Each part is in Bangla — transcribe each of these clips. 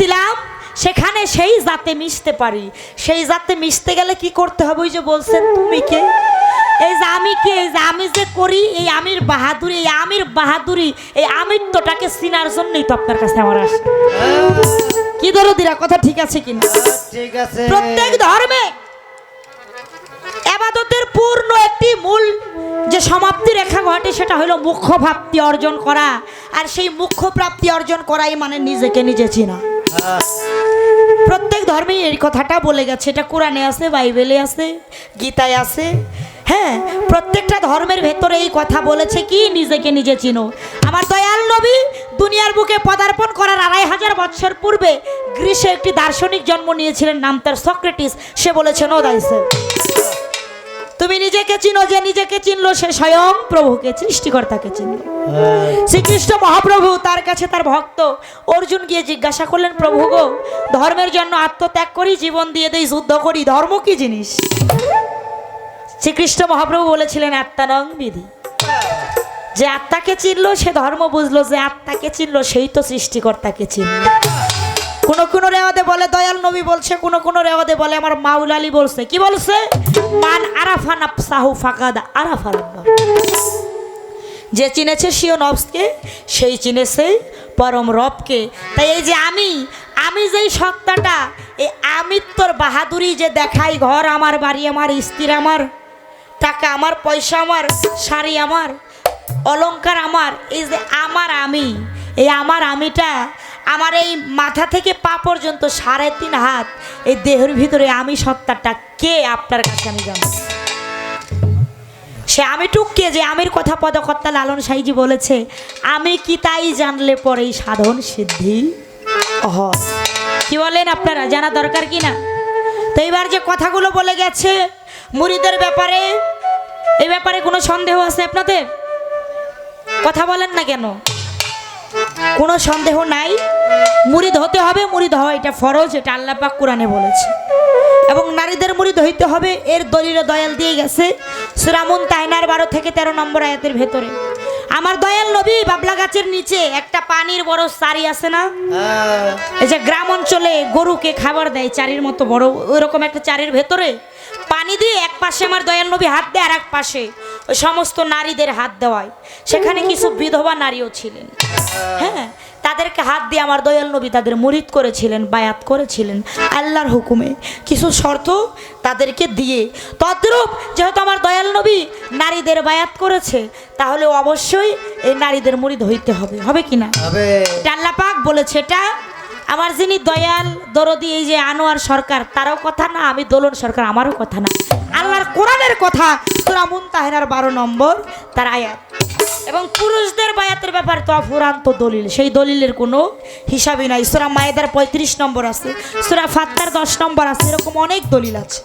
বলছিলাম সেখানে সেই জাতে মিশতে পারি। সেই জাতে মিশতে গেলে কি করতে হবে? ওই যে বলছেন তুমি কে? এই যে আমি কে? এই যে আমি যে করি এই আমির বাহাদুরি এই আমির বাহাদুরি এই আমিত্বটাকে চিনার জন্যই তো আপনার কাছে আমার আসে কি ধরো দিরা কথা ঠিক আছে কিনা? ঠিক আছে। প্রত্যেক ধর্মে আবাদতের পূর্ণ একটি মূল যে সমাপ্তি রেখা ঘটে সেটা হলো মুখ্য প্রাপ্তি অর্জন করা। আর সেই মুখ্য প্রাপ্তি অর্জন করাই মানে নিজেকে নিজে চিনা। প্রত্যেক ধর্মে এই কথাটা বলে গেছে। এটা কোরআনে আছে, বাইবেলে আছে, গীতায় আছে। হ্যাঁ প্রত্যেকটা ধর্মের ভেতরে এই কথা বলেছে কি? নিজেকে নিজে চিনো। আমার দয়াল নবী দুনিয়ার বুকে পদার্পণ করার আড়াই হাজার বছর পূর্বে গ্রীষ্মে একটি দার্শনিক জন্ম নিয়েছিলেন, নাম তার সক্রেটিস। সে বলেছেন ও দাইসে তুমি নিজেকে চিনো যে নিজেকে চিনলো সে স্বয়ং প্রভুকে সৃষ্টিকর্তাকে চিনলো। হ্যাঁ। শ্রীকৃষ্ণ মহাপ্রভু তার কাছে তার ভক্ত। অর্জুন গিয়ে জিজ্ঞাসা করলেন প্রভু গো ধর্মের জন্য আত্মত্যাগ করি জীবন দিয়ে দেই যুদ্ধ করি ধর্ম কি জিনিস? শ্রীকৃষ্ণ মহাপ্রভু বলেছিলেন আত্মানং বিধি। যে আত্মাকে চিনলো সে ধর্ম বুঝলো যে আত্মাকে চিনলো সেই তো সৃষ্টিকর্তাকে চিনল। কোন কোন রেওয়াদে বলে, দয়াল নবী বলছে। কোন কোন রেওয়াদে বলে, আমার মাউলালি বলছে। কি বলছে? মান আরাফা নাফসাহু ফাকাদ আরাফা। যে চিনেছে সিও নবসকে সেই চিনেছে পরম রবকে। তাই এই যে আমি আমি যেই সত্তাটা, এই আমিত্বর বাহাদুরি যে দেখাই, ঘর আমার, বাড়ি আমার, স্ত্রী আমার, টাকা আমার, পয়সা আমার, শাড়ি আমার, অলংকার আমার, এই যে আমার আমি, এই আমার আমিটা আমার এই মাথা থেকে পা পর্যন্ত সাড়ে তিন হাত, এই দেহের ভিতরে আমি সত্তাটা কে আপনার কাছে আমি জানি সে আমি টুককে যে আমির কথা পদকর্তা লালন সাইজি বলেছে, আমি কি তাই জানলে পরেই সাধন সিদ্ধি? হয় কি বলেন আপনারা, জানা দরকার কি না? তো এইবার যে কথাগুলো বলে গেছে, মুড়িদের ব্যাপারে এই ব্যাপারে কোনো সন্দেহ আছে আপনাদের? কথা বলেন না কেন? কোনো সন্দেহ নাই। মুড়িদ হতে হবে মুড়িদ হওয়া এটা ফরজ এটা আল্লাপাক কোরআনে বলেছে। এবং নারীদের মুড়িদ হইতে হবে এর দলিল দয়াল দিয়ে গেছে সুরামুন তাইনার বারো থেকে তেরো নম্বর আয়াতের ভেতরে। আমার দয়াল নবী বাবলা গাছের নিচে একটা পানির বড় সারি আছে না? হ্যাঁ, এই যে গ্রাম অঞ্চলে গরুকে খাবার দেয় চারির মতো বড় ওইরকম একটা চারির ভেতরে পানি দিয়ে এক পাশে আমার দয়াল নবী হাত দেয় আর এক পাশে ওই সমস্ত নারীদের হাত দেওয়ায়। সেখানে কিছু বিধবা নারীও ছিলেন। হ্যাঁ তাদেরকে হাত দিয়ে আমার দয়াল নবী তাদের মুরিদ করেছিলেন বায়াত করেছিলেন আল্লাহর হুকুমে। কিছু শর্ত তাদেরকে দিয়ে তদ্রূপ যেহেতু আমার দয়াল নবী নারীদের বায়াত করেছে তাহলে অবশ্যই এই নারীদের মুরিদ হইতে হবে হবে কি না আল্লাহ পাক বলেছে এটা আমার যিনি দয়াল দরদি এই যে আনোয়ার সরকার তারও কথা না আমি দোলন সরকার আমারও কথা না। আল্লাহর কোরআনের কথা তোরা মুনতাহেনার বারো নম্বর তার আয়াত। এবং পুরুষদের বায়াতের ব্যাপারে তো অফুরান্ত দলিল। সেই দলিলের কোনো হিসাবই নাই। সুরা মায়েদার পঁয়ত্রিশ নম্বর আছে, সুরা ফাত্তার দশ নম্বর আছে, এরকম অনেক দলিল আছে।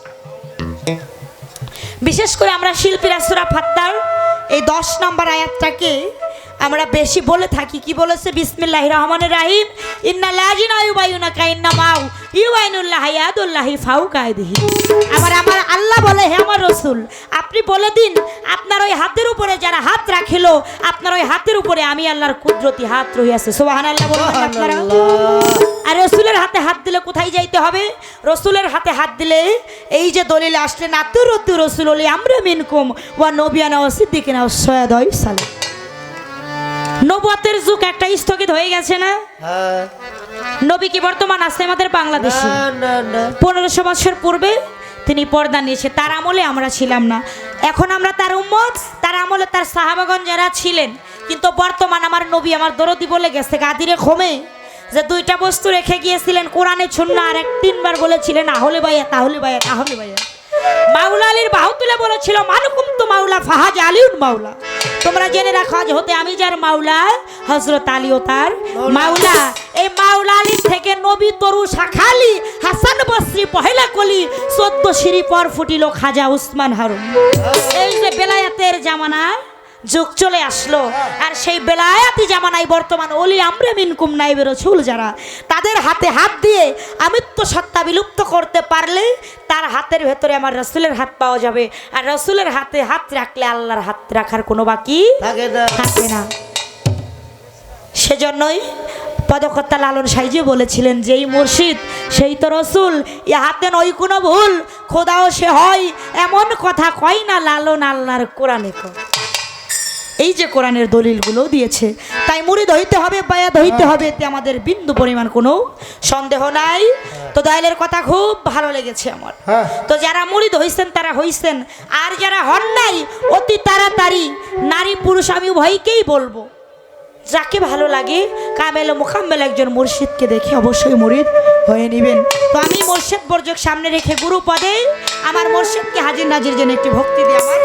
বিশেষ করে আমরা শিল্পীরা সুরা ফাত্তার এই দশ নম্বর আয়াতটাকে আমরা বেশি বলে থাকি কি বলেছে? বিসমিল্লাহ রহমানের রাহিম। ইন্না লাজিনা ইউবাইউনা কাইন্না মাউ ইউবাইনুল্লাহ ইয়াদুল্লাহি ফাউ কায়দিহি আমার আমার আল্লাহ বলে হে আমার রসুল আপনি বলে দিন আপনার ওই হাতের উপরে যারা হাত রাখিল আপনার ওই হাতের উপরে আমি আল্লাহর কুদরতি হাত রহিয়াছে। সুবহানাল্লাহ বলবেন আপনারা। আর রসুলের হাতে হাত দিলে কোথায় যাইতে হবে? রসুলের হাতে হাত দিলে এই যে দলিল আসলেন আতুর রতু রসুল আমরা মিনকুম ওয়া নবিয়ানা ও সিদ্দিকিনা ও সয়াদয় সালে নবুয়াতের যুগ একটা স্থগিত হয়ে গেছে না? হ্যাঁ, নবী কি বর্তমান আছে আমাদের বাংলাদেশে? না না না। পনেরোশো বছর পূর্বে তিনি পর্দা নিয়েছে তার আমলে আমরা ছিলাম না। এখন আমরা তার উম্মত তার আমলে তার সাহাবাগন যারা ছিলেন কিন্তু বর্তমান আমার নবী আমার দরদি বলে গেছে গাদিরে খমে যে দুইটা বস্তু রেখে গিয়েছিলেন কোরআনে ছুন্না আর এক তিনবার বলেছিলেন আহলে বাইয়া তাহলে বাইয়া তাহলে বাইয়া মাওলা আলীর বাহু তুলে বলেছিল মানুকুম তো মাওলা ফাহাজ আলিউন মাওলা। তোমরা জেনে রাখো আজ হতে আমি যার মাওলা হজরত ও তার মাওলা। এই মাওলা আলী থেকে নবী তরু শাখালি হাসান বসরি পহেলা কলি চোদ্দ সিঁড়ি পর ফুটিল খাজা উসমান হারুন। এই যে বেলায়াতের জামানা যুগ চলে আসলো। আর সেই বেলায়াতি জামানায় বর্তমান অলি আমরে মিনকুম নাইবের রসুল যারা তাদের হাতে হাত দিয়ে আমিত্ব সত্তা বিলুপ্ত করতে পারলে তার হাতের ভেতরে আমার রসুলের হাত পাওয়া যাবে। আর রসুলের হাতে হাত রাখলে আল্লাহর হাত রাখার কোনো বাকি থাকে না। থাকে না। সেজন্যই পদকর্তা লালন সাইজে বলেছিলেন যেই মুর্শিদ সেই তো রসুল ইহাতে নই কোনো ভুল খোদাও সে হয় এমন কথা কয় না লালন আল্লাহর কোরআনে কয়। এই যে কোরআনের দলিলগুলো দিয়েছে তাই মুড়ি ধইতে হবে বায়া ধইতে হবে এতে আমাদের বিন্দু পরিমাণ কোনো সন্দেহ নাই। তো দয়ালের কথা খুব ভালো লেগেছে আমার। হ্যাঁ। তো যারা মুড়ি হইছেন তারা হইছেন। আর যারা হন নাই অতি তাড়াতাড়ি নারী পুরুষ আমি উভয়কেই বলব যাকে ভালো লাগে কামেল মোকাম্মেল একজন মুর্শিদকে দেখে অবশ্যই মুরিদ হয়ে নেবেন। তো আমি মুর্শিদ বর্জক সামনে রেখে গুরু পদে আমার মুর্শিদকে হাজির নাজির জন্য একটি ভক্তি দিই আমার।